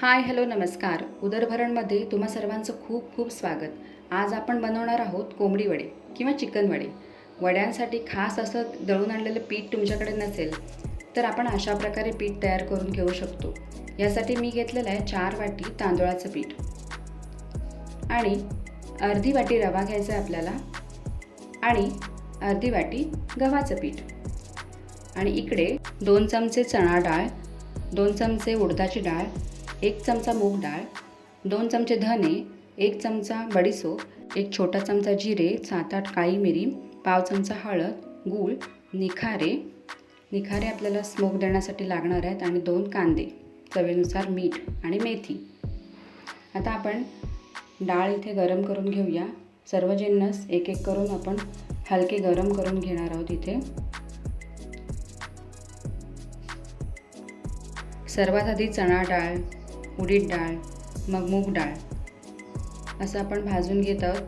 Hi hello नमस्कार. उदरभरणमध्ये तुम्हा सर्वांचं खूप खूप स्वागत. आज आपण बनवणार आहोत कोंबडी वडे किंवा चिकन वडे. वड्यांसाठी खास असं दळून आणलेलं पीठ तुमच्याकडे नसेल तर आपण अशा प्रकारे पीठ तयार करून घेऊ शकतो. यासाठी मी घेतलेलं आहे चार वाटी तांदूळाचं पीठ. आणि अर्धी वाटी रवा घ्यायचा आहे आपल्याला. आणि अर्धी वाटी गव्हाचं पीठ. आणि इकडे दोन चमचे चणा डाळ दोन चमचे उडदाची डाळ एक चमचा मूग डाळ दोन चमचे धने एक चमचा बडीसोप एक छोटा चमचा जिरे सात आठ काळी मिरी पाव चमचा हळद गूळ निखारे. निखारे आपल्याला स्मोक देण्यासाठी लागणार आहेत आणि दोन कांदे चवीनुसार मीठ आणि मेथी. आता आपण डाळ इथे गरम करून घेऊया. सर्व जिन्नस एक एक करून आपण हलके गरम करून घेणार आहोत इथे. सर्वात आधी चणा डाळ उडीद डाळ मग मूग डाळ. असं आपण भाजून घेत आहोत.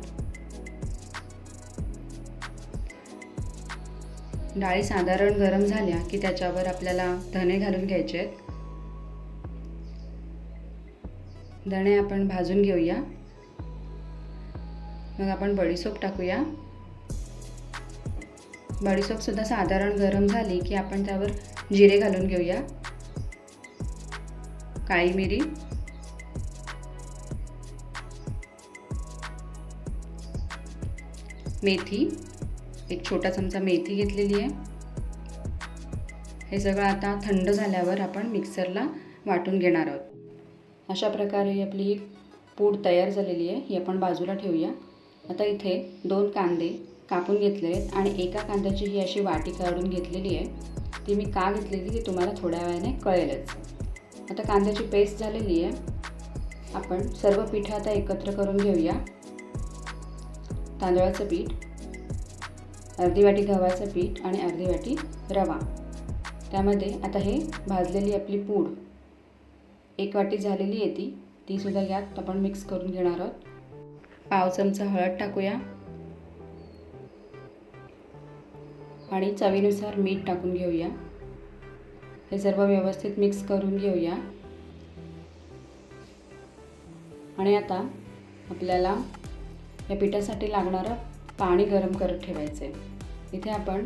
डाळी साधारण गरम झाल्या की त्याच्यावर आपल्याला धणे घालून घ्यायचे आहेत. धणे आपण भाजून घेऊया. मग आपण बडीसोप टाकूया. बडीसोपसुद्धा साधारण गरम झाली की आपण त्यावर जिरे घालून घेऊया. काळी मिरी. मेथी. एक छोटा चमचा मेथी घेतलेली आहे. हे सगळं आता थंड झाल्यावर आपण मिक्सरला वाटून घेणार आहोत. अशा प्रकारे आपली ही पूड तयार झालेली आहे. ही आपण बाजूला ठेवूया. आता इथे दोन कांदे कापून घेतले आहेत आणि एका कांद्याची ही अशी वाटी काढून घेतलेली आहे. ती मी का घेतलेली ती तुम्हाला थोड्या वेळाने कळेलच. आता कांद्याची पेस्ट झालेली आहे. आपण सर्व पिठं आता एकत्र करून घेऊया. तांदळाचं पीठ अर्धी वाटी गव्हाचं पीठ आणि अर्धी वाटी रवा. त्यामध्ये आता हे भाजलेली आपली पूड एक वाटी झालेली आहे ती. तीसुद्धा यात आपण मिक्स करून घेणार आहोत. पाव चमचा हळद टाकूया. आणि चवीनुसार मीठ टाकून घेऊया. हे सर्व व्यवस्थित मिक्स करून घेऊया. आणि आता आपल्याला या पिठासाठी लागणारं पाणी गरम करत ठेवायचं आहे इथे आपण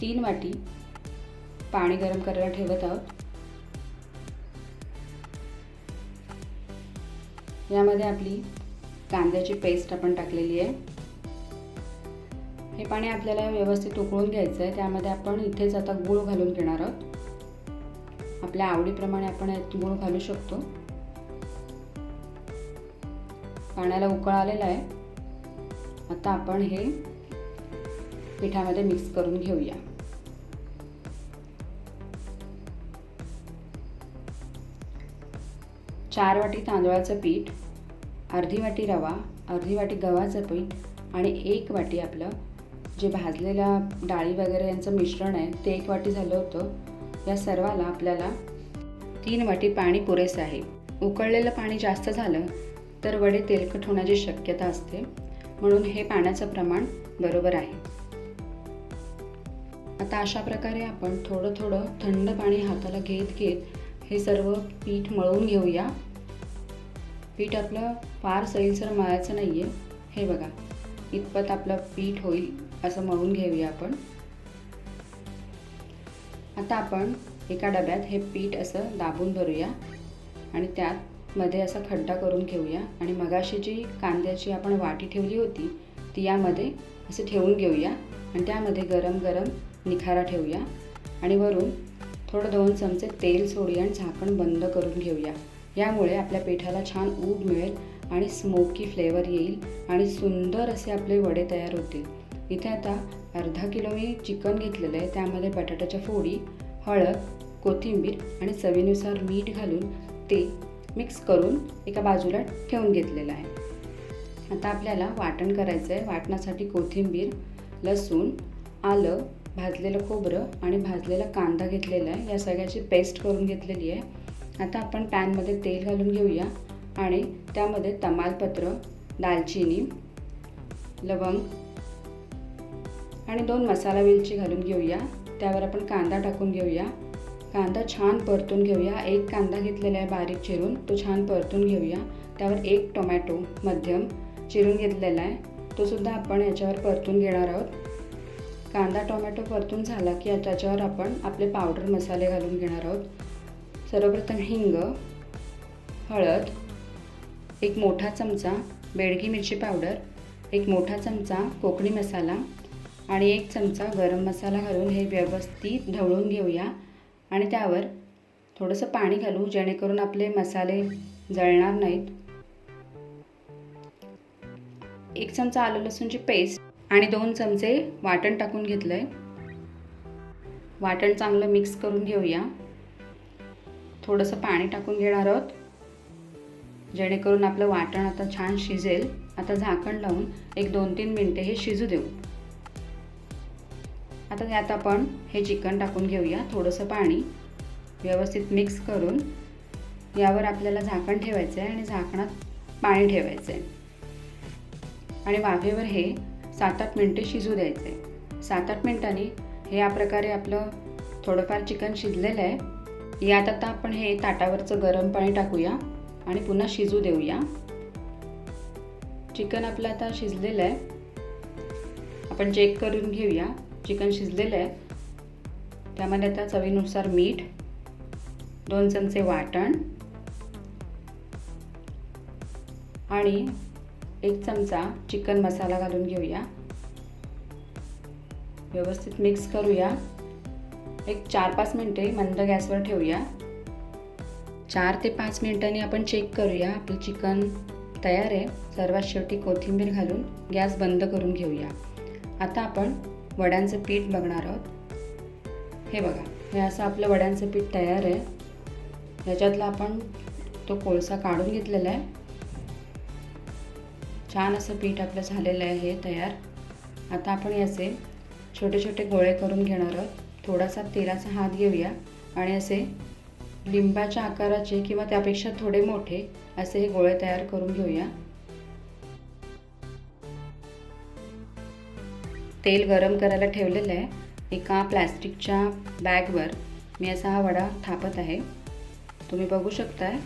तीन वाटी पाणी गरम करायला ठेवत आहोत. यामध्ये आपली कांद्याची पेस्ट आपण टाकलेली आहे. हे पाणी आपल्याला व्यवस्थित उकळून घ्यायचं आहे त्यामध्ये आपण इथेच आता गूळ घालून घेणार आहोत. आपल्या आवडीप्रमाणे आपण यात गुळ घालू शकतो. पाण्याला उकळ आलेला आहे. आता आपण हे पिठामध्ये मिक्स करून घेऊया. चार वाटी तांदळाचं पीठ अर्धी वाटी रवा अर्धी वाटी गव्हाचं पीठ आणि एक वाटी आपलं जे भाजलेल्या डाळी वगैरे यांचं मिश्रण आहे ते एक वाटी झालं होतं. या सर्वाला आपल्याला तीन वाटी पाणी पुरेसे आहे. उकळलेलं पाणी जास्त झालं तर वडे तेलकट होण्याची शक्यता असते. म्हणून हे पाण्याचं प्रमाण बरोबर आहे. आता अशा प्रकारे आपण थोडं थोडं थंड पाणी हाताला घेत घेत हे सर्व पीठ मळून घेऊया. पीठ आपलं फार सैलसर मळायचं नाही आहे हे बघा इतपत आपलं पीठ होईल असं मळून घेऊया आपण. आता आपण एका डब्यात हे पीठ असं दाबून भरूया आणि त्यात मध्ये असा खड्डा करून घेऊया. आणि मगाशी जी कांद्याची आपण वाटी ठेवली होती ती यामध्ये असं ठेवून घेऊया आणि त्यामध्ये गरम गरम निखारा ठेवूया. आणि वरून थोडं दोन चमचे तेल सोडूया आणि झाकण बंद करून घेऊया. यामुळे आपल्या पिठाला छान ऊब मिळेल आणि स्मोकी फ्लेवर येईल आणि सुंदर असे आपले वडे तयार होतील. इथे आता अर्धा किलो मी चिकन घेतलेलं आहे. त्यामध्ये बटाट्याच्या फोडी हळद कोथिंबीर आणि चवीनुसार मीठ घालून ते मिक्स करून एका बाजूला ठेवून घेतलेलं आहे. आता आपल्याला वाटण करायचं आहे. वाटणासाठी कोथिंबीर लसूण आलं भाजलेलं खोबरं आणि भाजलेला कांदा घेतलेला आहे. या सगळ्याची पेस्ट करून घेतलेली आहे. आता आपण पॅनमध्ये तेल घालून घेऊया आणि त्यामध्ये तमालपत्र दालचिनी लवंग आणि दोन मसाला वेलची घालून घेऊया. त्यावर आपण कांदा टाकून घेऊया. कांदा छान परतून घेऊया. एक कांदा घेतलेला आहे बारीक चिरून. तो छान परतून घेऊया. त्यावर एक टोमॅटो मध्यम चिरून घेतलेला आहे. तो सुद्धा आपण याच्यावर परतून घेणार आहोत. कांदा टोमॅटो परतून झाला की त्याच्यावर आपण आपले पावडर मसाले घालून घेणार आहोत. सर्वप्रथम हिंग हळद एक मोठा चमचा बेडगी मिरची पावडर एक मोठा चमचा कोकणी मसाला आणि एक चमचा गरम मसाला घालून हे व्यवस्थित ढवळून घेऊया. आणि त्यावर थोडंसं पाणी घालू जेणेकरून आपले मसाले जळणार नाहीत. एक चमचा आलं लसूणची पेस्ट आणि दोन चमचे वाटण टाकून घेतलं आहे वाटण चांगलं मिक्स करून घेऊया. थोडंसं पाणी टाकून घेणार आहोत जेणेकरून आपलं वाटण आता छान शिजेल. आता झाकण लावून एक दोन तीन मिनटे हे शिजू देऊ. आता त्यात आपण हे चिकन टाकून घेऊया थोडंसं पाणी व्यवस्थित मिक्स करून. यावर आपल्याला झाकण ठेवायचं आहे आणि झाकणात पाणी ठेवायचं आहे आणि वाफेवर हे सात आठ मिनटे शिजू द्यायचे सात आठ मिनटांनी हे या प्रकारे आपलं थोडंफार चिकन शिजलेलं आहे. यात आता आपण हे ताटावरचं गरम पाणी टाकूया आणि पुन्हा शिजू देऊया. चिकन आपलं आता शिजलेलं आहे. आपण चेक करून घेऊया. चिकन शिजलेलं आहे. त्यामध्ये आता चवीनुसार मीठ दोन चमचे वाटण आणि एक चमचा चिकन मसाला घालून घेऊया. व्यवस्थित मिक्स करूया. एक चार पाच मिनटे मंद गॅसवर ठेवूया. चार ते पाच मिनिटांनी आपण चेक करूया आपलं चिकन तयार आहे. सर्वात शेवटी कोथिंबीर घालून गॅस बंद करून घेऊया. आता आपण वड्यांचं पीठ बघणार आहोत. हे बघा हे असं आपलं वड्यांचं पीठ तयार आहे. ह्याच्यातला आपण तो कोळसा काढून घेतलेला आहे. छान असं पीठ आपलं झालेलं आहे हे तयार. आता आपण याचे छोटे छोटे गोळे करून घेणार आहोत. थोडासा तेलाचा हात घेऊया आणि असे लिंबाच्या आकाराचे किंवा त्यापेक्षा थोडे मोठे असे हे गोळे तयार करून घेऊया. तेल गरम करायला ठेवलेलं आहे. एका प्लॅस्टिकच्या बॅगवर मी असा हा वडा थापत आहे. तुम्ही बघू शकताय.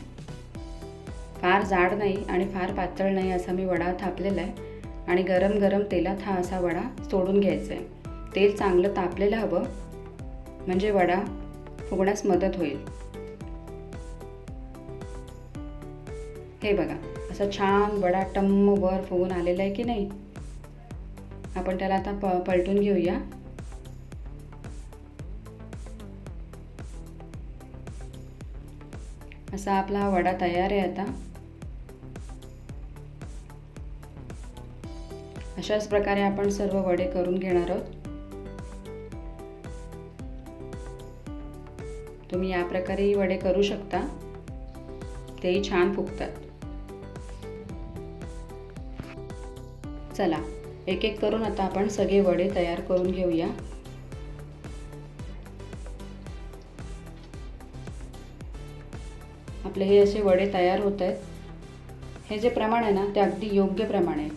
फार जाड नाही आणि फार पातळ नाही असा मी वडा थापलेला आहे. आणि गरम गरम तेलात हा असा वडा सोडून घ्यायचा आहे. तेल चांगलं तापलेलं हवं. म्हणजे वडा फुगण्यास मदत होईल. हे बघा. असा छान वडा टम्म वर फुगून आलेला आहे की नाही? आपण त्याला आता प पलटून घेऊया. असा आपला वडा तयार आहे आता. अशाच प्रकारे आपण सर्व वडे करून घेणार आहोत. तुम्ही या प्रकारेही वडे करू शकता. तेही छान फुगतात. चला. एक एक करून आता आपण सगळे वडे तयार करून घेऊया. आपले हे असे वडे तयार होत आहेत. हे जे प्रमाण आहे ना ते अगदी योग्य प्रमाण आहे.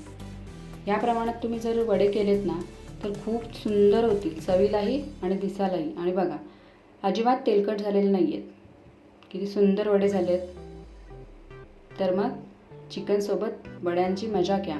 या प्रमाणात तुम्ही जर वडे केलेत ना तर खूप सुंदर होतील. चवीलाही आणि दिसायलाही. आणि बघा अजिबात तेलकट झालेले नाही आहेत किती सुंदर वडे झाले आहेत तर मग चिकनसोबत वड्यांची मजा घ्या.